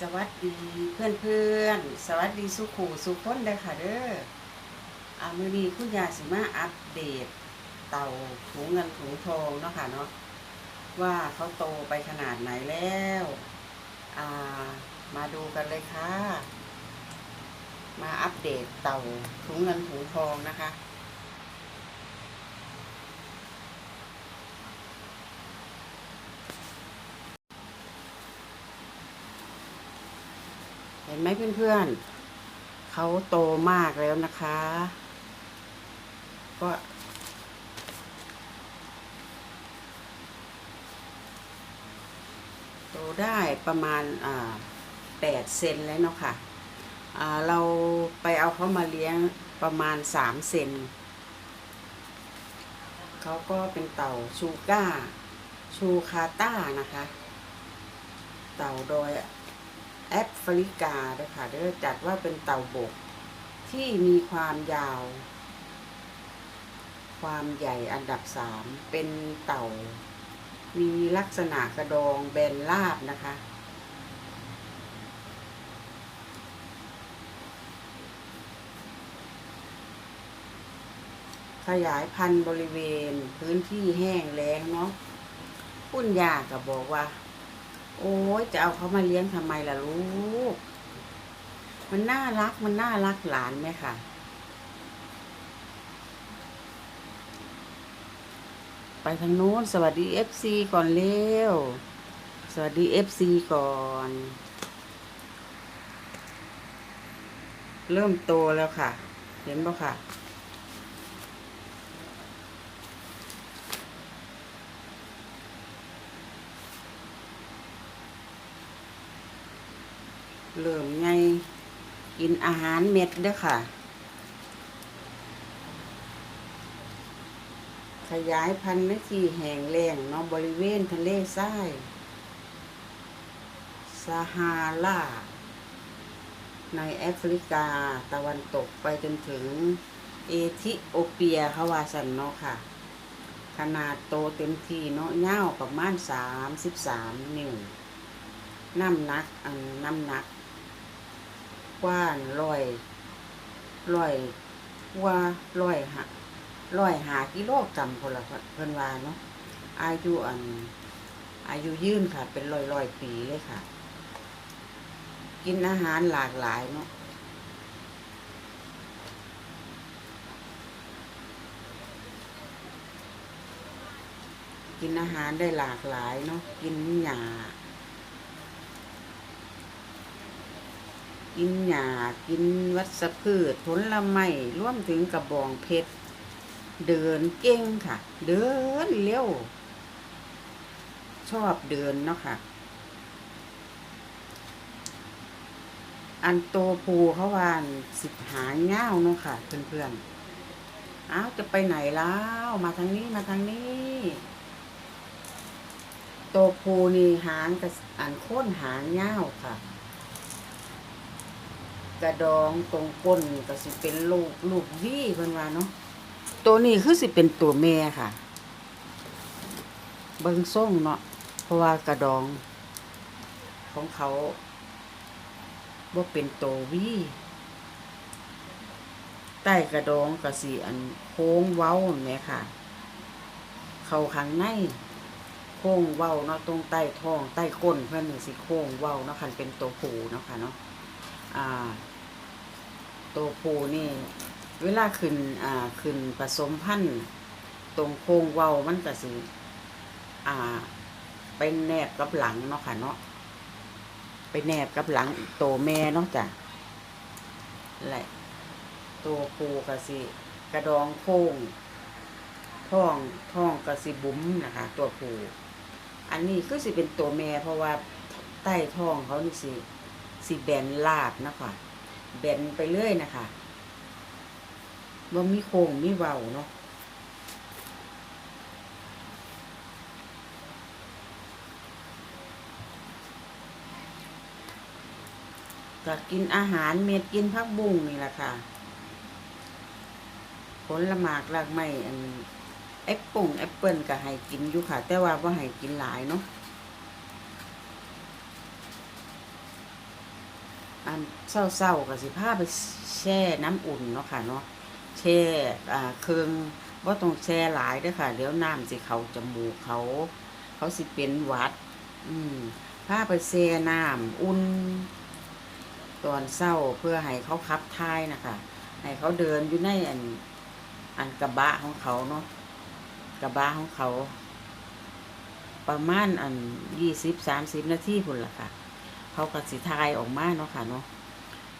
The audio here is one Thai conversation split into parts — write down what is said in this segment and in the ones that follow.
สวัสดีเพื่อนเพื่อนๆสวัสดีสุขูสุขคนเลยค่ะเด้ออามือนี้คุณยาสิมาอัปเดต เต่าถุงเงินถุงทองเนาะค่ะเนาะว่าเขาโตไปขนาดไหนแล้วอ่ามาดูกันเลยค่ะ มาอัปเดตเต่าถุงเงินถุงทองนะคะ ห็นไหมเพื่อนๆเขาโตมากแล้วนะคะ ก็โตได้ประมาณอ่าแปดเซนแล้วเนาะค่ะอ่าเราไปเอาเขามาเลี้ยงประมาณสามเซนเขาก็เป็นเต่าชูก้า ชูคาต้านะคะ เต่าโดย แอฟริกาด้วยค่ะเด้อจัดว่าเป็นเต่าบก ที่มีความยาว ความใหญ่อันดับสามเป็นเต่า มีลักษณะกระดองแบนราบนะคะขยายพันธุ์บริเวณพื้นที่แห้งแล้งเนาะพุ่นยาก็บอกว่า โอ้ยจะเอาเขามาเลี้ยงทำไมล่ะลูก มันน่ารักมันน่ารักหลานไหมค่ะ ไปทางโน้นสวัสดีเอฟซีก่อนเร็ว สวัสดีเอฟซีก่อน เริ่มโตแล้วค่ะ เห็นปะค่ะ เริ่มไงกินอาหารเม็ดเด้อค่ะ ขยายพันธุ์ในที่แห่งแล้งเนาะบริเวณทะเลทรายซาฮาราในแอฟริกาตะวันตกไปจนถึงเอธิโอเปียเขาว่าสันเนาะค่ะ ขนาดโตเต็มที่เนาะยาประมาณสามสิบสามนิ้วน้ำหนักอันน้ำหนัก กว้านร้อยร้อยว่าร้อยหะร้อยหากิโลกรัมคนละเพิ่นว่าเนาะอายุอัน อายุยืนค่ะ เป็นร้อยร้อยปีเลยค่ะ กินอาหารหลากหลายเนาะกินอาหารได้หลากหลายเนาะกินหญ้า กินหญ้ากินวัชพืชผลไม้รวมถึงกระบองเพชร เดินเก่งค่ะ เดินเร็ว ชอบเดินเนาะค่ะ อันโตภูเขาวาอันสิบหางเง่าวเนาะค่ะ เพื่อนๆอ้าวจะไปไหนแล้ว มาทางนี้มาทางนี้โตภูนี่หางกับอันโค่นหางเง่าวค่ะ กระดองตรงก้นก็สิเป็นลูกลูกวี่เพิ่นว่าเนาะตัวนี้คือสิเป็นตัวแม่ค่ะ เบิ่งส่งเนาะเพราะว่ากระดอง ของเขาบ่เป็นตัววี่ใต้กระดองก็สิอันโค้งเว้าแหม่ยค่ะ เขาข้างในโค้งเว้าเนาะตรงใต้ท้องใต้ก้นเพิ่นนี่งสิโค้งเว้าเนาะคันเป็นตัวผูเนาะค่ะเนาะ อ่าตัวผู้นี่ เวลาขึ้นอ่าขึ้นผสมพันธุ์ตรงโค้งเว้ามันก็สิอ่าไปแนบกับหลังเนาะค่ะเนาะไปแนบกับหลังตัวแม่เนาะจ้ะแหละตัวผู้ก็สิ กระดองโค้งท้องท้องก็สิบุ๋มนะคะ ตัวผู้อันนี้คือสิเป็นตัวแม่เพราะว่าใต้ท้องเขานี่สิ สิแบนลาบนะคะแบนไปเรื่อยนะคะว่ามีโค้งมีเว้าเนาะก็กินอาหารเม็ดกินผักบุ้งนี่แหละค่ะ ผลละหมากรากไม้อันแอปปุ้งแอปเปิลก็ให้กินอยู่ค่ะ แต่ว่าว่าให้กินหลายเนาะ นเศร้าๆก็สิพาไปแช่น้ำอุ่นเนาะค่ะเนาะแช่อ่าเครื่องว่าต้องแช่หลายด้วยค่ะ เดี๋ยวน้ำสิเขาจมูกเขา เขาสิเป็นหวัด อืมพาไปแช่น้ำอุ่น ตอนเศร้าเพื่อให้เขาขับถ่ายนะคะให้เขาเดินอยู่ในอันอันกระบะของเขาเนาะกระบะของเขา ประมาณอันยี่สิบสามสิบนาทีพุ่นละค่ะ เขาก็สิทายออกมาเนาะค่ะเนาะ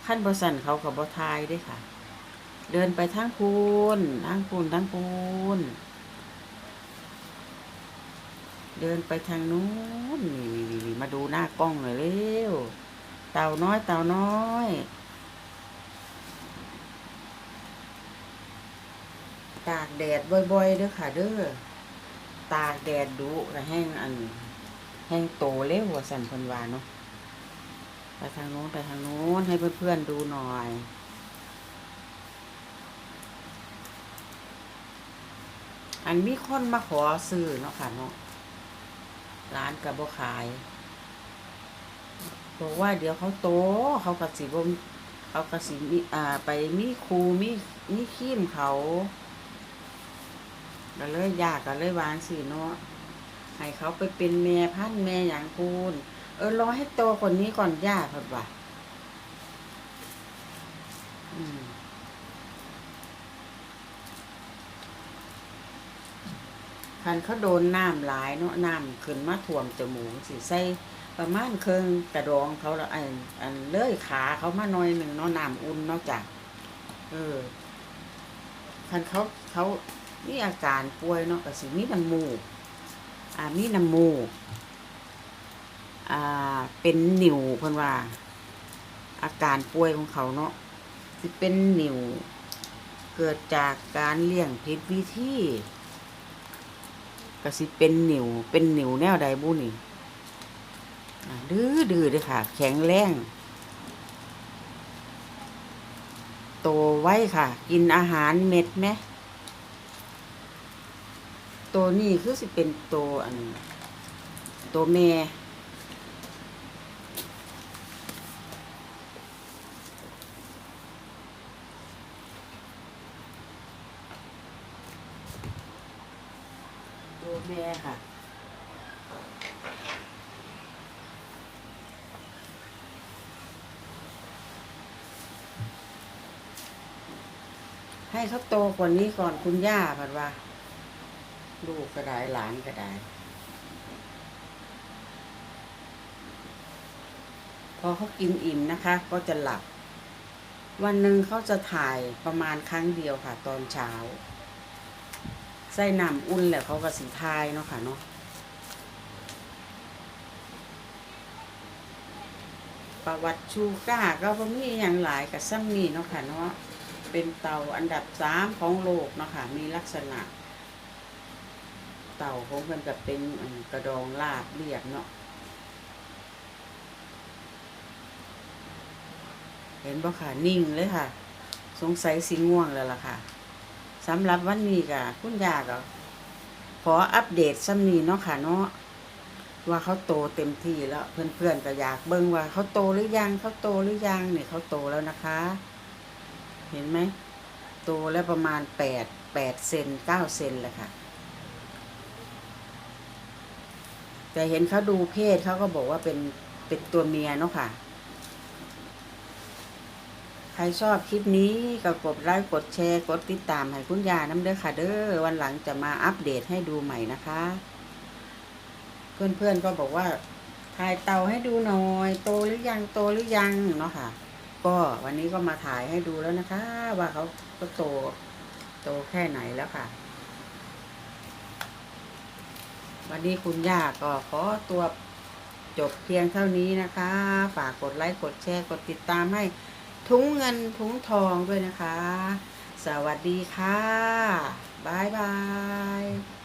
ขั้นบสันเขาก็บ่ทายเด้ค่ะ เดินไปทางพูนทางพูนทางพูนเดินไปทางนู้นนี่มาดูหน้ากล้องหน่อยเร็ว เต่าน้อยเต่าน้อยตากแดดบ่อยๆเด้อค่ะเด้อ ตากแดดดุก็แห้งอัน แห้งโตเร็วกว่าสันพันวาเนาะ ไปทางโน้นไปทางโน้นให้เพื่อนๆดูหน่อยอันมีคนมาขอซื้อเนาะค่ะเนาะร้านกับบขาย บอกว่าเดี๋ยวเขาโตเขากระสิบมเขากระสิมีอ่า ไปมีครูมีมีขี้มเขาก็เลยยากก็เลยวางสิเนาะให้เขาไปเป็นแม่พันแม่อย่างพูน เออรอให้โตคนนี้ก่อนยากครับว่ะอืมคันเขาโดนน้ำหลายเนาะน้ำขึ้นมาท่วมจมูกสิใส่ประมาณเครื่องกระดองเขาและอันอันเลื่อยขาเขามาหน่อยหนึ่งเนาะน้ำอุ่นเนอกจาก เออคันเขาเขามีอาการป่วยเนาะก็สิมีน้ำมูกอ่ามีน้ำมูก เป็นหนิวเพิ่นว่า อาการป่วยของเขาเนาะสิเป็นหนิว เกิดจากการเลี้ยงผิดวิธีก็สิเป็นหนิว เป็นหนิวแนวใดบุนี่ดื้อดื้อเลยค่ะ แข็งแรงโตไว้ค่ะ กินอาหารเม็ดไหมตัวนี้คือสิเป็นตัวอันตัวแม่ แม่ค่ะให้เขาโตกว่านี้ก่อนคุณย่าผัดว่า ลูกก็ได้หลานก็ได้พอเขากินอิ่มนะคะ ก็จะหลับ วันหนึ่งเขาจะถ่ายประมาณครั้งเดียวค่ะ ตอนเช้า ใส่น้ำอุ่นแล้วเขาก็สิทายเนาะค่ะเนาะประวัติชูก้าก็บ่มีอย่างหลายกับซ้ำนี่เนาะค่ะเนาะเป็นเต่าอันดับสามของโลกเนาะค่ะมีลักษณะ เต่าของเพิ่นก็เป็นอันกระดองลาบเรียบเนาะเห็นบ่ค่ะ นิ่งเลยค่ะ สงสัยสิง่วงแล้วล่ะค่ะ สำหรับวันนี้ก็คุณยาก็ขออัปเดตซ้ำนี้เนาะค่ะเนาะว่าเขาโตเต็มที่แล้ว เพื่อนๆก็อยากเบิ่งว่าเขาโตหรือยังเขาโตหรือยังเนี่ยเขาโตแล้วนะคะ เห็นไหมโตแล้วประมาณแปดแปดเซนเก้าเซนแหละค่ะแต่เห็นเขาดูเพศเขาก็บอกว่าเป็นเป็นตัวเมียเนาะค่ะ ใครชอบคลิปนี้ก็กดไลค์กดแชร์กดติดตามให้คุณยาน้ำเด้อค่ะ เด้อวันหลังจะมาอัปเดตให้ดูใหม่นะคะ เพื่อนๆก็บอกว่าถ่ายเตาให้ดูหน่อย โตหรือยังโตหรือยังเนาะค่ะ ก็วันนี้ก็มาถ่ายให้ดูแล้วนะคะ ว่าเขาก็โต โตแค่ไหนแล้วค่ะ วันนี้คุณย่าก็ขอตัวจบเพียงเท่านี้นะคะ ฝากกดไลค์กดแชร์กดติดตามให้ ทุงเงินทุงทองด้วยนะคะ สวัสดีค่ะ บ๊ายบาย